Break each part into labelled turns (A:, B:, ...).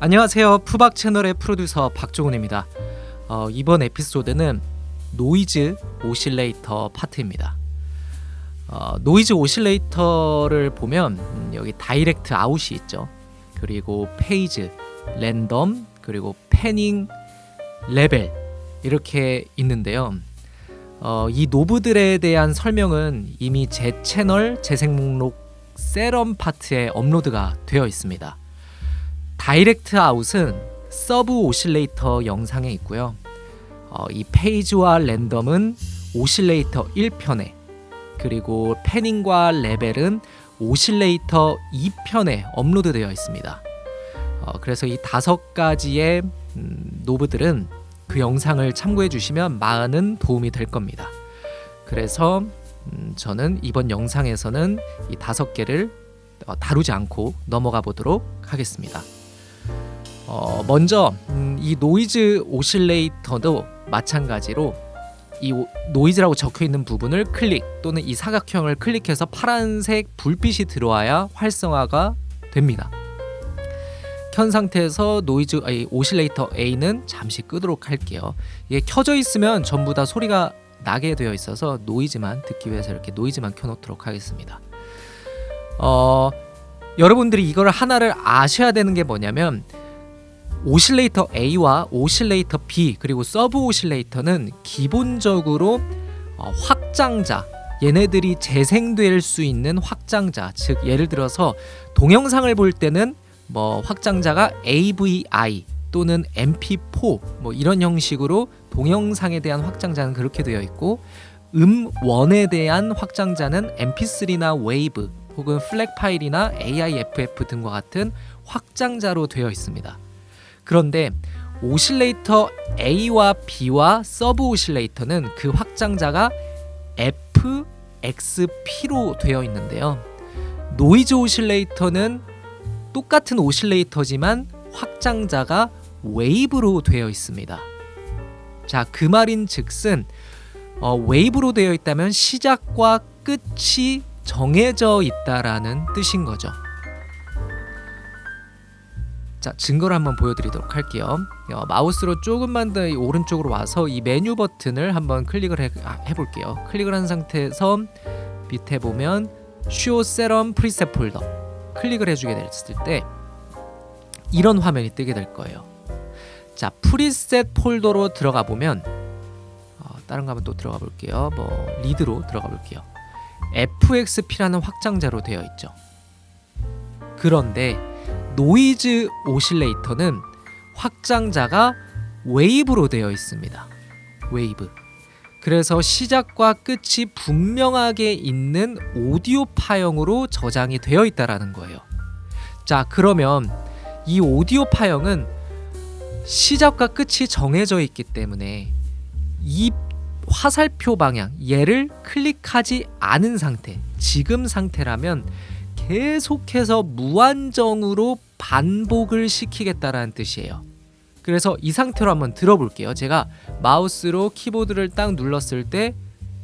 A: 안녕하세요. 푸박 채널의 프로듀서 박종훈입니다. 어, 이번 에피소드는 노이즈 오실레이터 파트입니다. 어, 노이즈 오실레이터를 보면 음, 여기 다이렉트 아웃이 있죠. 그리고 페이즈, 랜덤, 그리고 패닝, 레벨 이렇게 있는데요. 어, 이 노브들에 대한 설명은 이미 제 채널 재생 목록 세럼 파트에 업로드가 되어 있습니다. 다이렉트 아웃은 서브 오실레이터 영상에 있고요. 어, 이 페이지와 랜덤은 오실레이터 1편에 그리고 패닝과 레벨은 오실레이터 2편에 업로드 되어 있습니다. 어, 그래서 이 다섯 가지의 음, 노브들은 그 영상을 참고해 주시면 많은 도움이 될 겁니다. 그래서 음, 저는 이번 영상에서는 이 다섯 개를 어, 다루지 않고 넘어가 보도록 하겠습니다. 어, 먼저 음, 이 노이즈 오실레이터도 마찬가지로 이 오- 노이즈라고 적혀 있는 부분을 클릭 또는 이 사각형을 클릭해서 파란색 불빛이 들어와야 활성화가 됩니다. 켠 상태에서 노이즈 아니, 오실레이터 A는 잠시 끄도록 할게요. 이게 켜져 있으면 전부 다 소리가 나게 되어 있어서 노이즈만 듣기 위해서 이렇게 노이즈만 켜놓도록 하겠습니다. 어, 여러분들이 이걸 하나를 아셔야 되는 게 뭐냐면 오실레이터 A와 오실레이터 B 그리고 서브 오실레이터는 기본적으로 어, 확장자 얘네들이 재생될 수 있는 확장자 즉 예를 들어서 동영상을 볼 때는 뭐 확장자가 AVI 또는 MP4 뭐 이런 형식으로 동영상에 대한 확장자는 그렇게 되어 있고 음원에 대한 확장자는 MP3나 웨이브 혹은 플렉 파일이나 AIFF 등과 같은 확장자로 되어 있습니다. 그런데 오실레이터 A와 B와 서브 오실레이터는 그 확장자가 FXP로 되어 있는데요. 노이즈 오실레이터는 똑같은 오실레이터지만 확장자가 웨이브로 되어 있습니다. 자, 그 말인 즉슨 어, 웨이브로 되어 있다면 시작과 끝이 정해져 있다라는 뜻인 거죠. 자 증거를 한번 보여드리도록 할게요. 어, 마우스로 조금만 더이 오른쪽으로 와서 이 메뉴 버튼을 한번 클릭을 해, 아, 해볼게요. 클릭을 한 상태에서 밑에 보면 Show Serum Preset 폴더 클릭을 해주게 됐을 때 이런 화면이 뜨게 될 거예요. 자 프리셋 폴더로 들어가 보면 어, 다른 거 한번 또 들어가 볼게요. 뭐 리드로 들어가 볼게요. FXP라는 확장자로 되어 있죠. 그런데 노이즈 오실레이터는 확장자가 웨이브로 되어 있습니다. 웨이브. 그래서 시작과 끝이 분명하게 있는 오디오 파형으로 저장이 되어 있다라는 거예요. 자, 그러면 이 오디오 파형은 시작과 끝이 정해져 있기 때문에 이 화살표 방향 얘를 클릭하지 않은 상태, 지금 상태라면 계속해서 무한정으로 반복을 시키겠다라는 뜻이에요. 그래서 이 상태로 한번 들어볼게요. 제가 마우스로 키보드를 딱 눌렀을 때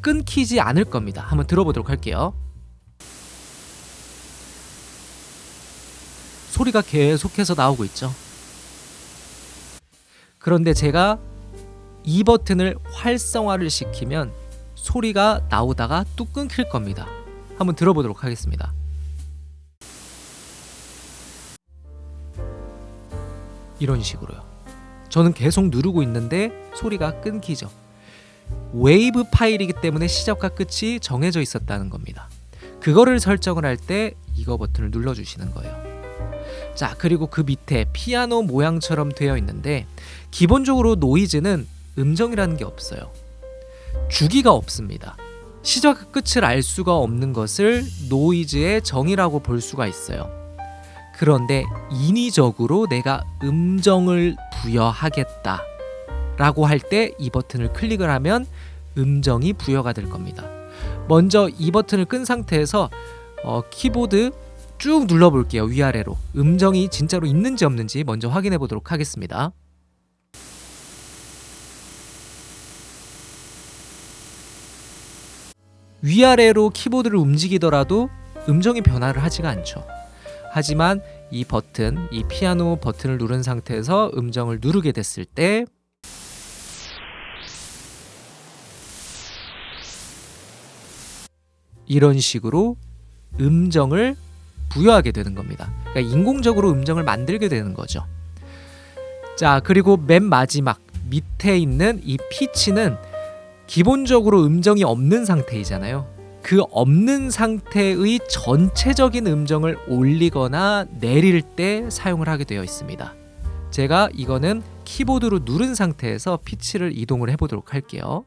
A: 끊기지 않을 겁니다. 한번 들어보도록 할게요. 소리가 계속해서 나오고 있죠. 그런데 제가 이 버튼을 활성화를 시키면 소리가 나오다가 뚝 끊길 겁니다. 한번 들어보도록 하겠습니다. 이런 식으로요. 저는 계속 누르고 있는데 소리가 끊기죠. 웨이브 파일이기 때문에 시작과 끝이 정해져 있었다는 겁니다. 그거를 설정을 할 때 이거 버튼을 눌러 주시는 거예요. 자, 그리고 그 밑에 피아노 모양처럼 되어 있는데 기본적으로 노이즈는 음정이라는 게 없어요. 주기가 없습니다. 시작과 끝을 알 수가 없는 것을 노이즈의 정의라고 볼 수가 있어요. 그런데 인위적으로 내가 음정을 부여하겠다 라고 할 때 이 버튼을 클릭을 하면 음정이 부여가 될 겁니다. 먼저 이 버튼을 끈 상태에서 어, 키보드 쭉 눌러 볼게요. 위아래로. 음정이 진짜로 있는지 없는지 먼저 확인해 보도록 하겠습니다. 위아래로 키보드를 움직이더라도 음정이 변화를 하지가 않죠. 하지만 이 버튼, 이 피아노 버튼을 누른 상태에서 음정을 누르게 됐을 때 이런 식으로 음정을 부여하게 되는 겁니다. 그러니까 인공적으로 음정을 만들게 되는 거죠. 자, 그리고 맨 마지막 밑에 있는 이 피치는 기본적으로 음정이 없는 상태이잖아요. 그 없는 상태의 전체적인 음정을 올리거나 내릴 때 사용을 하게 되어 있습니다. 제가 이거는 키보드로 누른 상태에서 피치를 이동을 해보도록 할게요.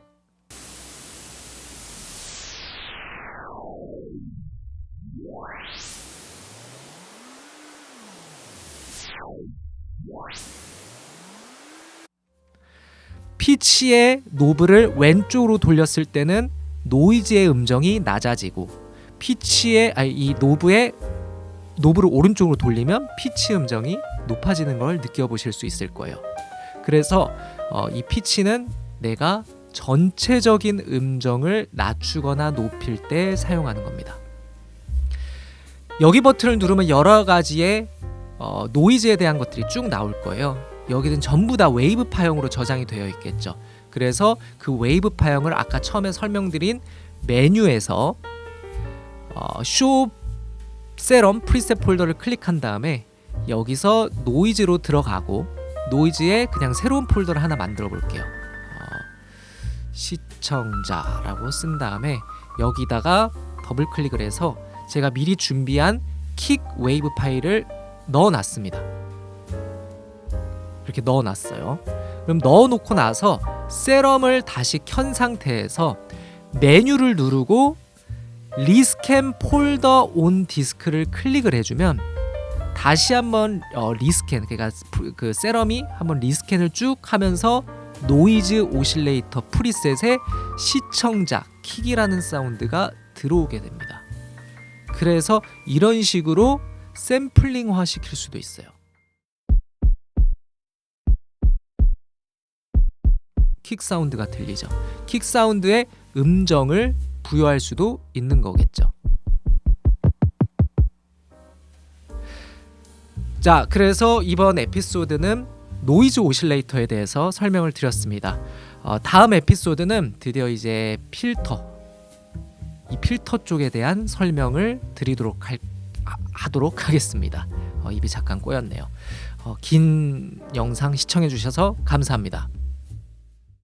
A: 피치의 노브를 왼쪽으로 돌렸을 때는 노이즈의 음정이 낮아지고 피치의 아니 이 노브의 노브를 오른쪽으로 돌리면 피치 음정이 높아지는 걸 느껴보실 수 있을 거예요. 그래서 어, 이 피치는 내가 전체적인 음정을 낮추거나 높일 때 사용하는 겁니다. 여기 버튼을 누르면 여러 가지의 어, 노이즈에 대한 것들이 쭉 나올 거예요. 여기는 전부 다 웨이브 파형으로 저장이 되어 있겠죠. 그래서 그 웨이브 파형을 아까 처음에 설명드린 메뉴에서 어, 쇼 세럼 프리셋 폴더를 클릭한 다음에 여기서 노이즈로 들어가고 노이즈에 그냥 새로운 폴더를 하나 만들어 볼게요. 어, 시청자라고 쓴 다음에 여기다가 더블 클릭을 해서 제가 미리 준비한 킥 웨이브 파일을 넣어 놨습니다. 이렇게 넣어 놨어요. 그럼 넣어 놓고 나서 세럼을 다시 켠 상태에서 메뉴를 누르고 리스캔 폴더 온 디스크를 클릭을 해주면 다시 한번 어, 리스캔 그러니까 그 세럼이 한번 리스캔을 쭉 하면서 노이즈 오실레이터 프리셋에 시청자 킥이라는 사운드가 들어오게 됩니다. 그래서 이런 식으로 샘플링화 시킬 수도 있어요. 킥 사운드가 들리죠. 킥 사운드에 음정을 부여할 수도 있는 거겠죠. 자, 그래서 이번 에피소드는 노이즈 오실레이터에 대해서 설명을 드렸습니다. 어, 다음 에피소드는 드디어 이제 필터 이 필터 쪽에 대한 설명을 드리도록 할, 하 도록 하겠습니다. 어, 입이 잠깐 꼬였네요. 어, 긴 영상 시청해 주셔서 감사합니다.